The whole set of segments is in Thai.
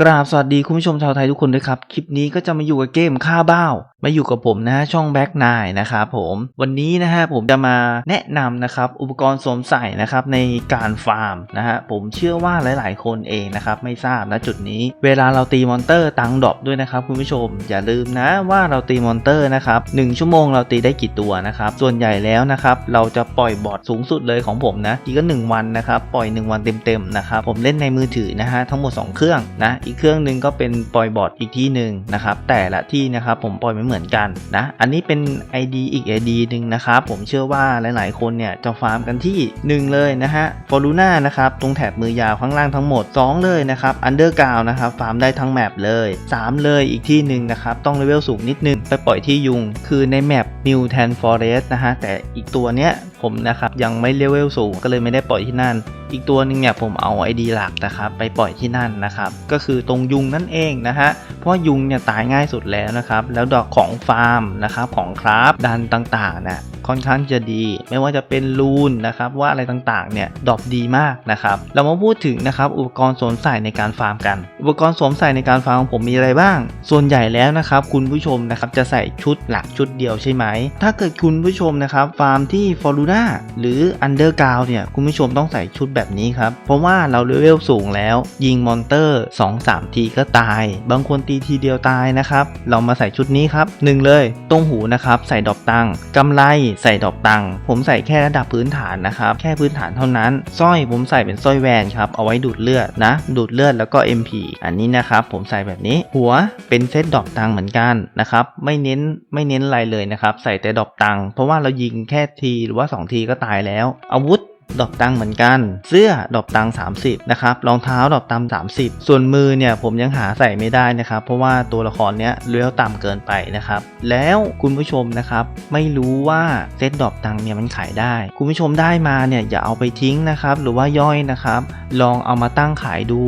กราบสวัสดีคุณผู้ชมชาวไทยทุกคนด้วยครับ คลิปนี้ก็จะมาอยู่กับเกมค่าบ้าว มาอยู่กับผมนะฮะช่องแบ็กนายนะครับผมวันนี้นะฮะผมจะมาแนะนำนะครับอุปกรณ์สวมใส่นะครับในการฟาร์มนะฮะผมเชื่อว่าหลาย ๆ คนเองนะครับไม่ทราบนะจุดนี้ เวลาเราตีมอนเตอร์ตังดรอปด้วยนะครับคุณผู้ชมอย่าลืมนะว่าเราตีมอนเตอร์นะครับหนึ่งชั่วโมงเราตีได้กี่ตัวนะครับส่วนใหญ่แล้วนะครับเราจะปล่อยบอทสูงสุดเลยของผมนะอีกก็หนึ่งวันนะครับปล่อยหนึ่งวันเต็ม ๆ นะครับผมเล่นในมือถือนะฮะทั้งหมดสองเครื่องนะอีกเครื่องหนึ่งก็เป็นปล่อยบอทอีกที่หนึ่งนะครับแต่ละที่นะครับผมปล่อยไม่เหมือนกันนะ อันนี้เป็น ID อีก ID หนึ่งนะครับ ผมเชื่อว่าหลายๆ คนเนี่ยจะฟาร์มกันที่ 1 เลยนะฮะฟอรูน่านะครับตรงแถบมือยาวข้างล่างทั้งหมด 2 เลยนะครับอันเดอร์กราวนะครับฟาร์มได้ทั้งแมปเลย 3 เลยอีกที่หนึ่งนะครับต้องเลเวลสูงนิดนึงไปปล่อยที่ยุง คือในแมปมิวแทนฟอเรสนะฮะแต่อีกตัวเนี้ยผมนะครับยังไม่เลเวลสูงก็เลยไม่ได้ปล่อยที่นั่น อีกตัวหนึ่งเนี่ยผมเอา ID หลักนะครับไปปล่อยที่นั่นนะครับ ก็คือตรงยุงนั่นเองนะฮะเพราะว่ายุงเนี่ยตายง่ายสุดแล้วนะครับ แล้วดอกของฟาร์มนะครับของคราฟดันต่างๆนะ ค่อนข้างจะดี ไม่ว่าจะเป็นรูนนะครับว่าอะไรต่างๆเนี่ยดอกดีมากนะครับเรามาพูดถึงนะครับอุปกรณ์สวมใส่ในการฟาร์มกัน อุปกรณ์สวมใส่ในการฟาร์มของผมมีอะไรบ้าง ส่วนใหญ่แล้วนะครับคุณผู้ชมนะครับจะใส่ชุดหลักชุดเดียวใช่ไหม ถ้าเกิดคุณผู้ชมนะครับฟาร์มที่ฟอรูน่าหรืออันเดอร์กราวเนี่ยคุณผู้ชมต้องใส่ชุดแบบนี้ครับ เพราะว่าเราเลเวลสูงแล้ว ยิงมอนเตอร์ 2-3 ทีก็ตาย บางคนตีทีเดียวตายนะครับ เรามาใส่ชุดนี้ครับหนึ่งเลยตรงหูนะครับใส่ดอกตังกำไรใส่ดอกตัง ผมใส่แค่ระดับพื้นฐานนะครับ แค่พื้นฐานเท่านั้น สร้อยผมใส่เป็นสร้อยแวนครับ เอาไว้ดูดเลือดนะ ดูดเลือดแล้วก็ MP อันนี้นะครับผมใส่แบบนี้ หัวเป็นเซตดอกตังเหมือนกันนะครับ ไม่เน้นไม่เน้นอะไรเลยนะครับ ใส่แต่ดอกตัง เพราะว่าเรายิงแค่ทีหรือว่า 2 ทีก็ตายแล้ว อาวุธ ดอกตังเหมือนกัน เสื้อดอกตัง 30 นะครับ รองเท้าดอกตัง 30 ส่วนมือเนี่ยผมยังหาใส่ไม่ได้นะครับ เพราะว่าตัวละครเนี้ยเลี้ยวต่ำเกินไปนะครับ แล้วคุณผู้ชมนะครับ ไม่รู้ว่าเซตดอกตังเนี่ยมันขายได้ คุณผู้ชมได้มาเนี่ยอย่าเอาไปทิ้งนะครับ หรือว่าย่อยนะครับ ลองเอามาตั้งขายดู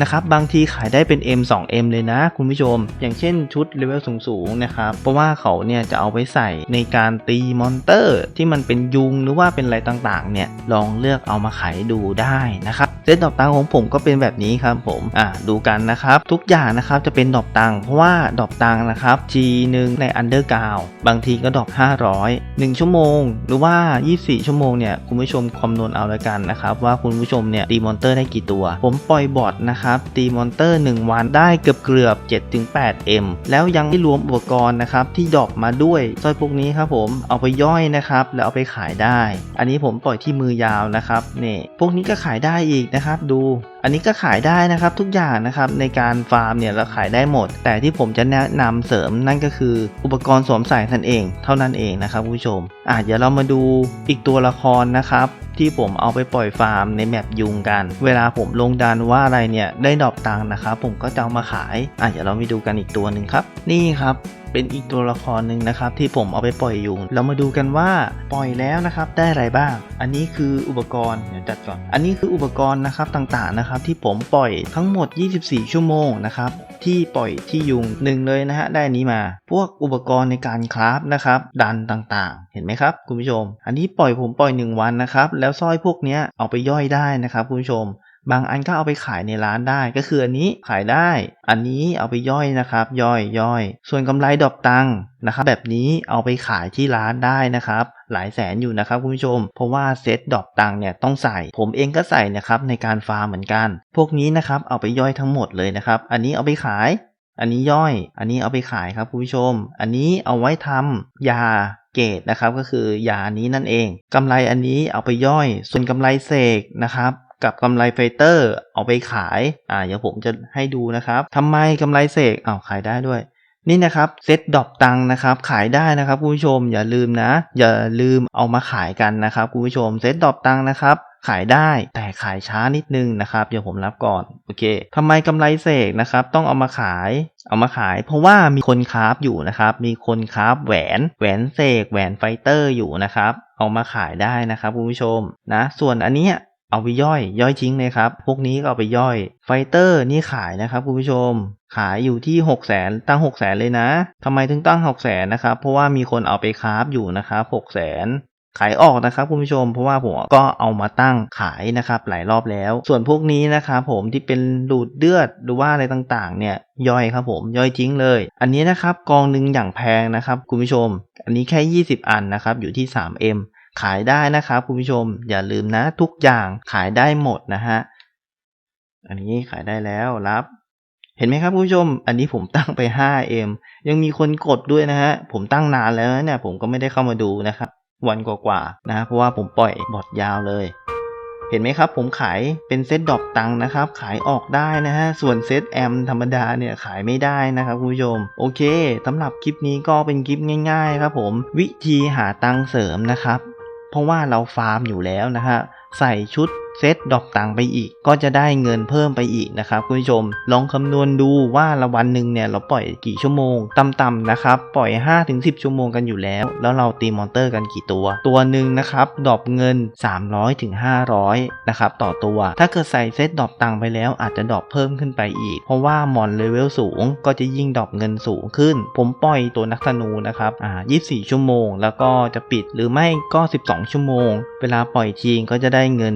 นะครับบางทีขายได้เป็น M 2 M เลยนะ คุณผู้ชม อย่างเช่นชุดเลเวลสูงๆนะครับเพราะว่าเขาเนี่ยจะเอาไปใส่ในการตีมอนเตอร์ ที่มันเป็นยุงหรือว่าเป็นอะไรต่างๆเนี่ยลองเลือกเอามาขายดูได้นะครับเซตดอกตังของผมก็เป็นแบบนี้ครับผมอ่าดูกันนะครับ ทุกอย่างนะครับจะเป็นดอกตังเพราะว่าดอกตังนะครับ G หนึ่งใน Underground บางทีก็ดอก 500 1 ชั่วโมง หรือว่า 24 ชั่วโมงเนี่ยคุณผู้ชมคำนวณเอาแล้วกันนะครับว่าคุณผู้ชมเนี่ยตีมอนเตอร์ได้กี่ตัว ผมปล่อยบอทนะครับตีมอนเตอร์ 1 วันได้เกือบเกือบ7-8 M แล้วยังไม่รวมอุปกรณ์นะครับที่ดรอปมาด้วยสร้อยพวกนี้ครับผมเอาไปย่อยนะครับแล้วเอาไปขายได้ อันนี้ผมปล่อยที่มือยาวนะครับนี่พวกนี้ก็ขายได้อีกนะครับ ดู อันนี้ก็ขายได้นะครับทุกอย่างนะครับในการฟาร์มเนี่ยเราขายได้หมด แต่ที่ผมจะแนะนำเสริมนั่นก็คือ อุปกรณ์สวมใส่ท่านเอง เท่านั้นเองนะครับผู้ชมอะเดี๋ยวเรามาดูอีกตัวละครนะครับที่ผมเอาไปปล่อยฟาร์มในแมปยุงกัน เวลาผมลงดันว่าอะไรเนี่ยได้ดอปตังค์นะครับผมก็จะเอามาขายอะเดี๋ยวเราไปดูกันอีกตัวหนึ่งครับ นี่ครับเป็นอีกตัวละครหนึ่งนะครับที่ผมเอาไปปล่อยยุง เรามาดูกันว่าปล่อยแล้วนะครับได้อะไรบ้าง อันนี้คืออุปกรณ์เดี๋ยวจัดก่อน อันนี้คืออุปกรณ์นะครับต่างๆนะครับที่ผมปล่อยทั้งหมด 24 ชั่วโมงนะครับที่ปล่อยที่ยุงหนึ่งเลยนะฮะได้นี้มา พวกอุปกรณ์ในการคราฟนะครับดันต่างๆ เห็นไหมครับคุณผู้ชม อันนี้ปล่อยผมปล่อย 1 วันนะครับแล้วสร้อยพวกนี้เอาไปย่อยได้นะครับคุณผู้ชม บางอันก็เอาไปขายในร้านได้ ก็คืออันนี้ขายได้ อันนี้เอาไปย่อยนะครับ ย่อยย่อย ส่วนกำไรดอกตังนะครับ แบบนี้เอาไปขายที่ร้านได้นะครับ หลายแสนอยู่นะครับคุณผู้ชม เพราะว่าเซตดอกตังเนี่ยต้องใส่ ผมเองก็ใส่นะครับในการฟาร์มเหมือนกัน พวกนี้นะครับเอาไปย่อยทั้งหมดเลยนะครับ อันนี้เอาไปขายอันนี้ย่อย อันนี้เอาไปขายครับคุณผู้ชม อันนี้เอาไว้ทำยาเกตนะครับก็คือยานี้นั่นเองกำไรอันนี้เอาไปย่อย ส่วนกำไรเสกนะครับ กับกำไรไฟเตอร์เอาไปขาย อ่าเดี๋ยวผมจะให้ดูนะครับทำไมกำไรเสกอ้าวขายได้ด้วย นี่นะครับเซ็ตดอกตังนะครับ ขายได้นะครับคุณผู้ชมอย่าลืมนะ อย่าลืมเอามาขายกันนะครับคุณผู้ชมเซ็ตดอกตังนะครับขายได้แต่ขายช้านิดนึงนะครับเดี๋ยวผมรับก่อนโอเคทำไมกำไรเสกนะครับต้องเอามาขาย เอามาขาย เพราะว่ามีคนคราฟอยู่นะครับมีคนคราฟแหวนแหวนเสกแหวนไฟเตอร์อยู่นะครับเอามาขายได้นะครับคุณผู้ชมนะส่วนอันนี้ เอาไปย่อย ย่อยทิ้งเลยครับ พวกนี้ก็เอาไปย่อย ไฟเตอร์นี่ขายนะครับคุณผู้ชม ขายอยู่ที่ 6 0แสนตั้ง 6 0แสนเลยนะทำไมถึงตั้ง 6 0แสนนะครับ เพราะว่ามีคนเอาไปคราฟอยู่นะครับ6 0แสนขายออกนะครับคุณผู้ชมเพราะว่าผมก็เอามาตั้งขายนะครับหลายรอบแล้ว ส่วนพวกนี้นะครับผมที่เป็นดูดเลือดหรือว่าอะไรต่างๆ เนี่ยย่อยครับผมย่อยทิ้งเลย อันนี้นะครับกองหนึ่งอย่างแพงนะครับคุณผู้ชม อันนี้แค่ 20 อันนะครับอยู่ที่ 3M ขายได้นะครับคุณผู้ชมอย่าลืมนะทุกอย่างขายได้หมดนะฮะอันนี้ขายได้แล้วรับ เห็นไหมครับคุณผู้ชม อันนี้ผมตั้งไป 5M ยังมีคนกดด้วยนะฮะผมตั้งนานแล้วเนี่ยผมก็ไม่ได้เข้ามาดูนะครับวันกว่าๆนะเพราะว่าผมปล่อยบอทยาวเลย เห็นไหมครับ ผมขายเป็นเซตดอกตังค์นะครับ ขายออกได้นะฮะส่วนเซตแอมธรรมดาเนี่ยขายไม่ได้นะครับคุณผู้ชม โอเคสำหรับคลิปนี้ก็เป็นคลิปง่าย ๆ ครับผมวิธีหาตังค์เสริมนะครับ เพราะว่าเราฟาร์มอยู่แล้วนะฮะใส่ชุด เซตดอกตังไปอีก ก็จะได้เงินเพิ่มไปอีกนะครับคุณผู้ชม ลองคำนวณดูว่าละวันหนึ่งเนี่ยเราปล่อยกี่ชั่วโมงต่ำๆนะครับปล่อย 5-10 ชั่วโมงกันอยู่แล้ว แล้วเราตีมอนเตอร์กันกี่ตัว ตัวหนึ่งนะครับดอปเงิน 300-500นะครับต่อตัว ถ้าเกิดใส่เซตดอปตังไปแล้วอาจจะดอปเพิ่มขึ้นไปอีก เพราะว่ามอนเลเวลสูงก็จะยิ่งดอปเงินสูงขึ้น ผมปล่อยตัวนักธนูนะครับอ่า24 ชั่วโมง แล้วก็จะปิดหรือไม่ก็ 12 ชั่วโมง เวลาปล่อยทีก็จะได้เงิน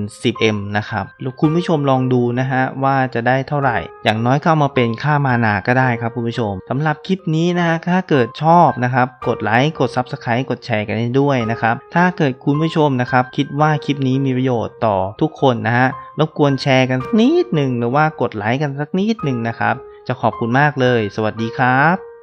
M นะครับคุณผู้ชมลองดูนะฮะว่าจะได้เท่าไหร่ อย่างน้อยเข้ามาเป็นค่ามานาก็ได้ครับคุณผู้ชมสำหรับคลิปนี้นะฮะถ้าเกิดชอบนะครับกดไลค์กด Subscribe กดแชร์กันให้ด้วยนะครับถ้าเกิดคุณผู้ชมนะครับคิดว่าคลิปนี้มีประโยชน์ต่อทุกคนนะฮะรบกวนแชร์กันสักนิดหนึ่งหรือว่ากดไลค์กันสักนิดหนึ่งนะครับจะขอบคุณมากเลย สวัสดีครับ